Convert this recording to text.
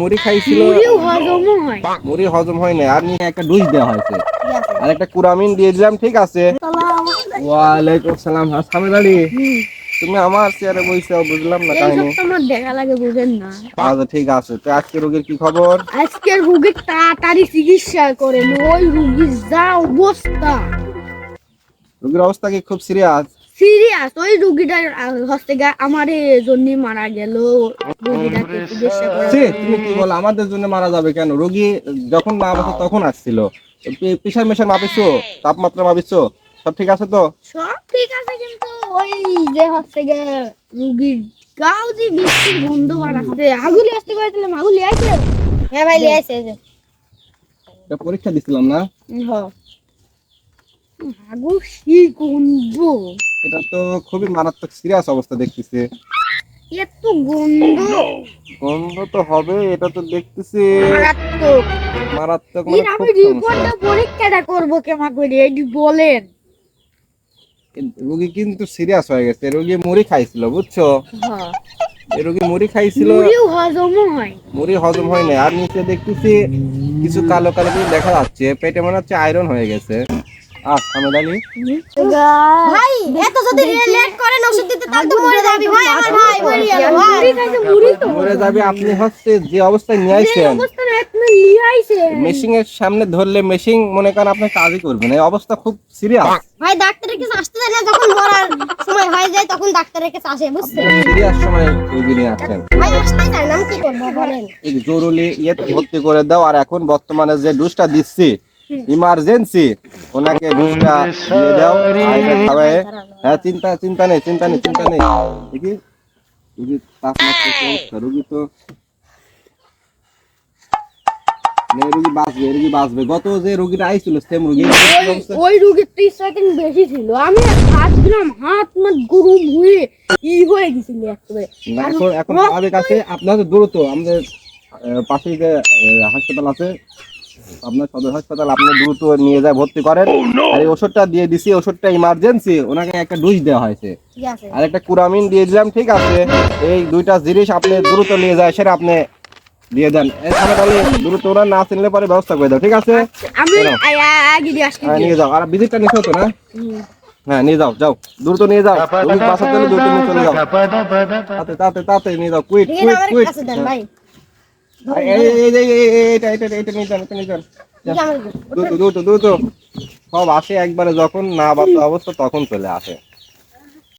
মুড়ি খাইছিল। মুড়ি হজম হয় না আর নিয়ে একটা ডুজ দেওয়া হয়েছে। আর একটা কুরামিন দিয়ে দিলাম ঠিক আছে। ওয়ালাইকুম সালাম সামনে দাঁড়িয়ে তুমি আমার চেয়ারে বসে বুঝলাম না কাহিনী। সব তো আমার দেখা লাগে বুঝেন না। আচ্ছা ঠিক আছে। তো আজকে রোগীর কি খবর? আজকের রুগীর তাড়াতাড়ি চিকিৎসা করেন। ওই রুগীর যা অবস্থা। রোগীর অবস্থা কি খুব সিরিয়াস সিরিয়াস ওই রুগীটার হস্তে আমার জন্য মারা গেল। তুমি কি বলো আমাদের জন্য মারা যাবে কেন? রোগী যখন মা বাবা তখন আসছিল। প্রেশার মেশার মাপিছো তাপমাত্রা মাপিছো সব ঠিক আছে তো? সব ঠিক আছে কিন্তু ওই যে রুগীর গাও যে বৃষ্টির গন্ধ বাড়াচ্ছে আগুলি আসতে করেছিল আগুলি আছে? হ্যাঁ ভাই লিয়ে পরীক্ষা দিছিলাম না? হ্যাঁ আগু কি গন্ধ এটা তো খুবই মারাত্মক সিরিয়াস অবস্থা দেখতেছি। এত গন্ধ। গন্ধ তো হবে এটা তো দেখতেছি। মারাত্মক। মারাত্মক মানে আমি রিপোর্টটা পরীক্ষাটা করব কেমন করে এটি বলেন। রোগী কিন্তু সিরিয়াস হয়ে গেছে রোগী মুড়ি খাইছিল বুঝছ? হ্যাঁ। রোগী মুড়ি খাইছিল। মুড়িও হজমও হয়। মুড়ি হজম হয় না আর নিচে দেখতেছি কিছু কালো কালো কিছু দেখা যাচ্ছে পেটে মনে হচ্ছে আয়রন হয়ে গেছে। আহ সামনে দাঁড়ি ভাই এত যদি লেট করেন ওষুধ দিতে তাহলে তো মরে যাবি। ভাই আমার ভাই মরে যাবে। মুড়ি খাইছে মুড়ি তো মরে যাবে আপনি হচ্ছে যে অবস্থায় নিয়ে আইছেন। মেশিং এর সামনে ধরলে মেশিন মনে করেন আপনি কাজই করবেন এই অবস্থা খুব সিরিয়াস ভাই ডাক্তারের কাছে আসতে দেয় না যখন মরার সময় হয়ে যায় তখন ডাক্তারের কাছে আসে বুঝছেন? সিরিয়াস সময় রোগী নিয়ে আসেন ভাই আসতে চায় না আমি কি করব? বলেন। এই যে জরুরি ইয়েতে ভর্তি করে দাও। আর এখন বর্তমানে যে ডোজটা দিচ্ছি ইমার্জেন্সি ওনাকে ডোজটা দিয়ে দাও হ্যাঁ চিন্তা চিন্তা নেই চিন্তা নেই চিন্তা নেই। দেখি রুগী তাপমাত্রা রুগী তো রুগী বাঁচবে রুগী বাঁচবে। গত যে রুগীটা আইছিল সেম রুগী। ওই- ওই রুগীর ত্রিশ সেকেন্ড বেশি ছিল। আমি হাত দিলাম হাত আমার গরম হয়ে ই হয়ে গেছিল একেবারে। এখন এখন স্বাভাবিক আছে আপনার তো দ্রুত আমাদের পাশে যে হাসপাতাল আছে আপনার সদর হাসপাতাল আপনি দ্রুত নিয়ে যায় ভর্তি করেন। আর এই ওষুধটা দিয়ে দিছি ওষুধটা ইমার্জেন্সি ওনাকে একটা ডোজ দেওয়া হয়েছে। আর একটা কুরামিন দিয়ে দিলাম ঠিক আছে? এই দুইটা জিনিস আপনি দ্রুত নিয়ে যায় সেটা আপনি দিয়ে দেন। এখানে তাহলে দ্রুত ওরা না চিনলে পরে ব্যবস্থা করে দাও ঠিক আছে? হ্যাঁ নিয়ে যাও। আর ভিজিটটা নিতে হতো না? হ্যাঁ নিয়ে যাও যাও। দ্রুত নিয়ে যাও। রোগী বাঁচাতে হলে দ্রুত নিয়ে চলে যাও। তাতে তাতে তাতে নিয়ে যাও। কুইট কুইট কুইট সব আসে একবারে যখন না বাচ্চা অবস্থা তখন চলে আসে।